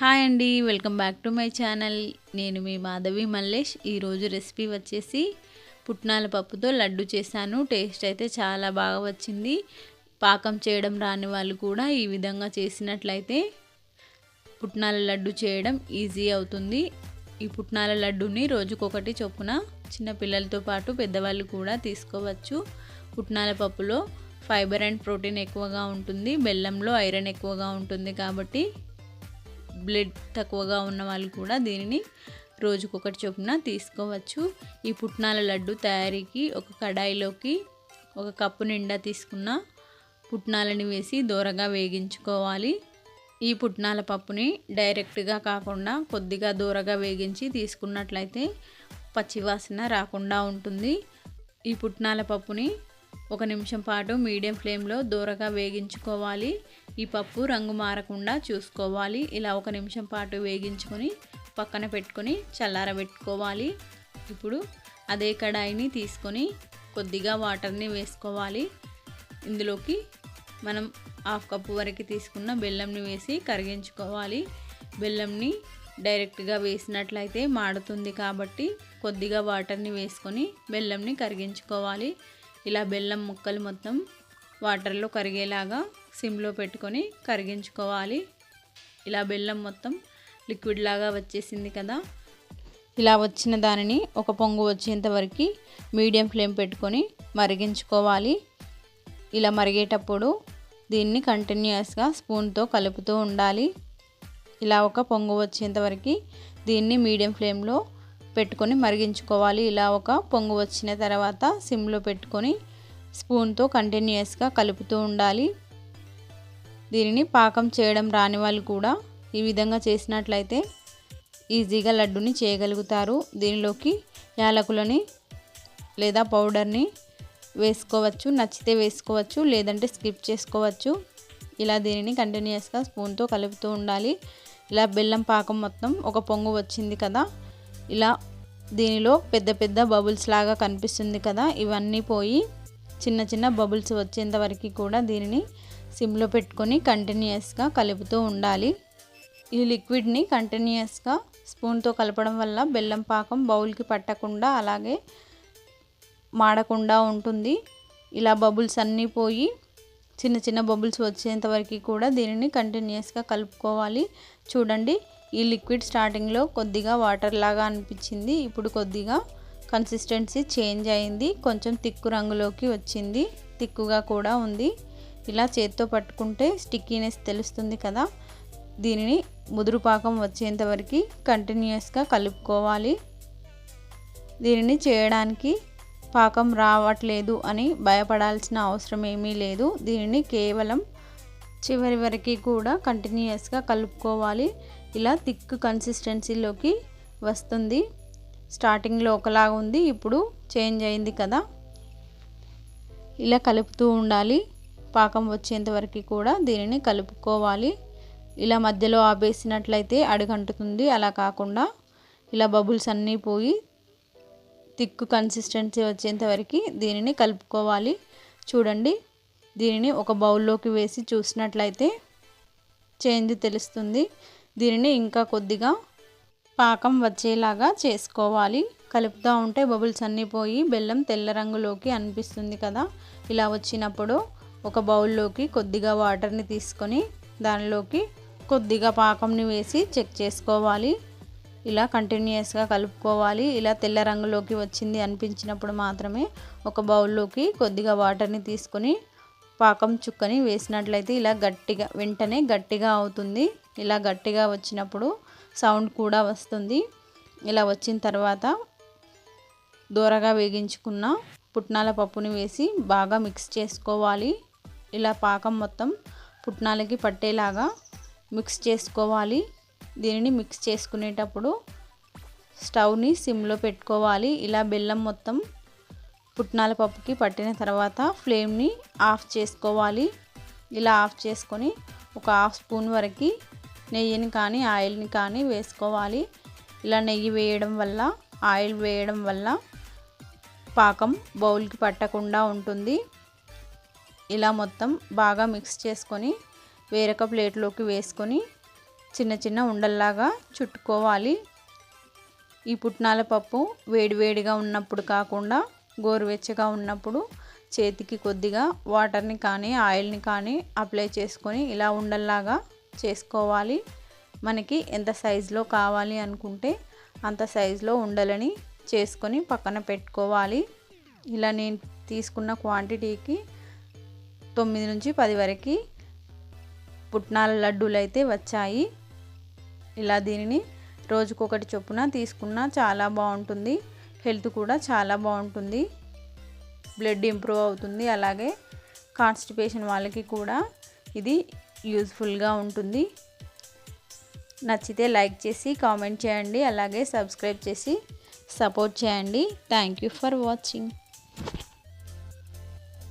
Hi అండి welcome back to my channel. నేను మీ మాధవి మల్లేష్. ఈరోజు రెసిపీ వచ్చేసి పుట్నాల పప్పుతో లడ్డు చేశాను. టేస్ట్ అయితే చాలా బాగా వచ్చింది. పాకం చేయడం రాని వాళ్ళు కూడా ఈ విధంగా చేసినట్లయితే పుట్నాల లడ్డు చేయడం ఈజీ అవుతుంది. ఈ పుట్నాల లడ్డుని రోజుకొకటి చొప్పున చిన్న పిల్లలతో పాటు పెద్దవాళ్ళు కూడా తీసుకోవచ్చు. పుట్నాల పప్పులో ఫైబర్ అండ్ ప్రోటీన్ ఎక్కువగా ఉంటుంది. బెల్లంలో ఐరన్ ఎక్కువగా ఉంటుంది కాబట్టి బ్లడ్ తక్కువగా ఉన్న వాళ్ళు కూడా దీనిని రోజుకొకటి చొప్పున తీసుకోవచ్చు. ఈ పుట్నాల లడ్డు తయారీకి ఒక కడాయిలోకి ఒక కప్పు నిండా తీసుకున్న పుట్నాలని వేసి దూరగా వేగించుకోవాలి. ఈ పుట్నాల పప్పుని డైరెక్ట్గా కాకుండా కొద్దిగా దూరగా వేగించి తీసుకున్నట్లయితే పచ్చివాసన రాకుండా ఉంటుంది. ఈ పుట్నాల పప్పుని ఒక నిమిషం పాటు మీడియం ఫ్లేమ్లో దూరగా వేగించుకోవాలి. ఈ పప్పు రంగు మారకుండా చూసుకోవాలి. ఇలా ఒక నిమిషం పాటు వేగించుకొని పక్కన పెట్టుకొని చల్లారబెట్టుకోవాలి. ఇప్పుడు అదే కడాయిని తీసుకొని కొద్దిగా వాటర్ని వేసుకోవాలి. ఇందులోకి మనం హాఫ్ కప్పు వరకు తీసుకున్న బెల్లంని వేసి కరిగించుకోవాలి. బెల్లంని డైరెక్ట్గా వేసినట్లయితే మాడుతుంది కాబట్టి కొద్దిగా వాటర్ని వేసుకొని బెల్లంని కరిగించుకోవాలి. ఇలా బెల్లం ముక్కలు మొత్తం వాటర్లో కరిగేలాగా సిమ్లో పెట్టుకొని కరిగించుకోవాలి. ఇలా బెల్లం మొత్తం లిక్విడ్ లాగా వచ్చేసింది కదా. ఇలా వచ్చిన దానిని ఒక పొంగు వచ్చేంత వరకు మీడియం ఫ్లేమ్ పెట్టుకొని మరిగించుకోవాలి. ఇలా మరిగేటప్పుడు దీన్ని కంటిన్యూస్గా స్పూన్తో కలుపుతూ ఉండాలి. ఇలా ఒక పొంగు వచ్చేంత వరకు దీన్ని మీడియం ఫ్లేమ్లో పెట్టుకొని మరిగించుకోవాలి. ఇలా ఒక పొంగు వచ్చిన తర్వాత సిమ్లో పెట్టుకొని స్పూన్తో కంటిన్యూస్గా కలుపుతూ ఉండాలి. దీనిని పాకం చేయడం రాని వాళ్ళు కూడా ఈ విధంగా చేసినట్లయితే ఈజీగా లడ్డుని చేయగలుగుతారు. దీనిలోకి యాలకులని లేదా పౌడర్ని వేసుకోవచ్చు నచ్చితే వేసుకోవచ్చు లేదంటే స్కిప్ చేసుకోవచ్చు. ఇలా దీనిని కంటిన్యూస్గా స్పూన్తో కలుపుతూ ఉండాలి. ఇలా బెల్లం పాకం మొత్తం ఒక పొంగు వచ్చింది కదా ఇలా దీనిలో పెద్ద పెద్ద బబుల్స్ లాగా కనిపిస్తుంది కదా ఇవన్నీ పోయి చిన్న చిన్న బబుల్స్ వచ్చేంత వరకు కూడా దీనిని సిమ్లో పెట్టుకొని కంటిన్యూస్గా కలుపుతూ ఉండాలి. ఈ లిక్విడ్ని కంటిన్యూస్గా స్పూన్తో కలపడం వల్ల బెల్లం పాకం బౌల్కి పట్టకుండా అలాగే మాడకుండా ఉంటుంది. ఇలా బబుల్స్ అన్నీ పోయి చిన్న చిన్న బబుల్స్ వచ్చేంత వరకు కూడా దీనిని కంటిన్యూస్గా కలుపుకోవాలి. చూడండి ఈ లిక్విడ్ స్టార్టింగ్లో కొద్దిగా వాటర్ లాగా అనిపించింది. ఇప్పుడు కొద్దిగా కన్సిస్టెన్సీ చేంజ్ అయింది. కొంచెం తిక్కు రంగులోకి వచ్చింది. తిక్కుగా కూడా ఉంది. ఇలా చేత్తో పట్టుకుంటే స్టిక్కీనెస్ తెలుస్తుంది కదా. దీనిని ముదురు పాకం వచ్చేంతవరకు కంటిన్యూస్గా కలుపుకోవాలి. దీనిని చేయడానికి పాకం రావట్లేదు అని భయపడాల్సిన అవసరం ఏమీ లేదు. దీనిని కేవలం చివరి వరకు కూడా కంటిన్యూస్గా కలుపుకోవాలి. ఇలా థిక్ కన్సిస్టెన్సీలోకి వస్తుంది. స్టార్టింగ్లో ఒకలాగా ఉంది ఇప్పుడు చేంజ్ అయింది కదా. ఇలా కలుపుతూ ఉండాలి. పాకం వచ్చేంత వరకు కూడా దీనిని కలుపుకోవాలి. ఇలా మధ్యలో ఆపేసినట్లయితే అడుగంటుతుంది. అలా కాకుండా ఇలా బబుల్స్ అన్నీ పోయి తిక్కు కన్సిస్టెన్సీ వచ్చేంత వరకు దీనిని కలుపుకోవాలి. చూడండి దీనిని ఒక బౌల్లోకి వేసి చూసినట్లయితే చేంజ్ తెలుస్తుంది. దీనిని ఇంకా కొద్దిగా పాకం వచ్చేలాగా చేసుకోవాలి. కలుపుతూ ఉంటే బబుల్స్ అన్నీ పోయి బెల్లం తెల్ల రంగులోకి అనిపిస్తుంది కదా. ఇలా వచ్చినప్పుడు ఒక బౌల్లోకి కొద్దిగా వాటర్ని తీసుకొని దానిలోకి కొద్దిగా పాకంని వేసి చెక్ చేసుకోవాలి. ఇలా కంటిన్యూస్గా కలుపుకోవాలి. ఇలా తెల్ల రంగులోకి వచ్చింది అనిపించినప్పుడు మాత్రమే ఒక బౌల్లోకి కొద్దిగా వాటర్ని తీసుకొని పాకం చుక్కని వేసినట్లయితే ఇలా గట్టిగా వెంటనే గట్టిగా అవుతుంది. ఇలా గట్టిగా వచ్చినప్పుడు సౌండ్ కూడా వస్తుంది. ఇలా వచ్చిన తర్వాత దూరగా వేగించుకున్న పుట్నాల పప్పుని వేసి బాగా మిక్స్ చేసుకోవాలి. ఇలా పాకం మొత్తం పుట్నాలకి పట్టేలాగా మిక్స్ చేసుకోవాలి. దీనిని మిక్స్ చేసుకునేటప్పుడు స్టవ్ని సిమ్లో పెట్టుకోవాలి. ఇలా బెల్లం మొత్తం పుట్నాల పప్పుకి పట్టిన తర్వాత ఫ్లేమ్ని ఆఫ్ చేసుకోవాలి. ఇలా ఆఫ్ చేసుకొని ఒక హాఫ్ స్పూన్ వరకు నెయ్యిని కానీ ఆయిల్ని కానీ వేసుకోవాలి. ఇలా నెయ్యి వేయడం వల్ల ఆయిల్ వేయడం వల్ల పాకం బౌల్కి పట్టకుండా ఉంటుంది. ఇలా మొత్తం బాగా మిక్స్ చేసుకొని వేరొక ప్లేట్లోకి వేసుకొని చిన్న చిన్న ఉండల్లాగా చుట్టుకోవాలి. ఈ పుట్నాల పప్పు వేడివేడిగా ఉన్నప్పుడు కాకుండా గోరువెచ్చగా ఉన్నప్పుడు చేతికి కొద్దిగా వాటర్ని కానీ ఆయిల్ని కానీ అప్లై చేసుకొని ఇలా ఉండల్లాగా చేసుకోవాలి. మనకి ఎంత సైజులో కావాలి అనుకుంటే అంత సైజులో ఉండలని చేసుకొని పక్కన పెట్టుకోవాలి. ఇలా నేను తీసుకున్న క్వాంటిటీకి తొమ్మిది నుంచి పది వరకు పుట్నాల లడ్డూలు అయితే వచ్చాయి. ఇలా దీనిని రోజుకొకటి చొప్పున తీసుకున్నా చాలా బాగుంటుంది. హెల్త్ కూడా చాలా బాగుంటుంది. బ్లడ్ ఇంప్రూవ్ అవుతుంది. అలాగే కాన్స్టిపేషన్ వాళ్ళకి కూడా ఇది యూజ్ఫుల్గా ఉంటుంది. నచ్చితే లైక్ చేసి కామెంట్ చేయండి. అలాగే సబ్స్క్రైబ్ చేసి సపోర్ట్ చేయండి. Thank you for watching.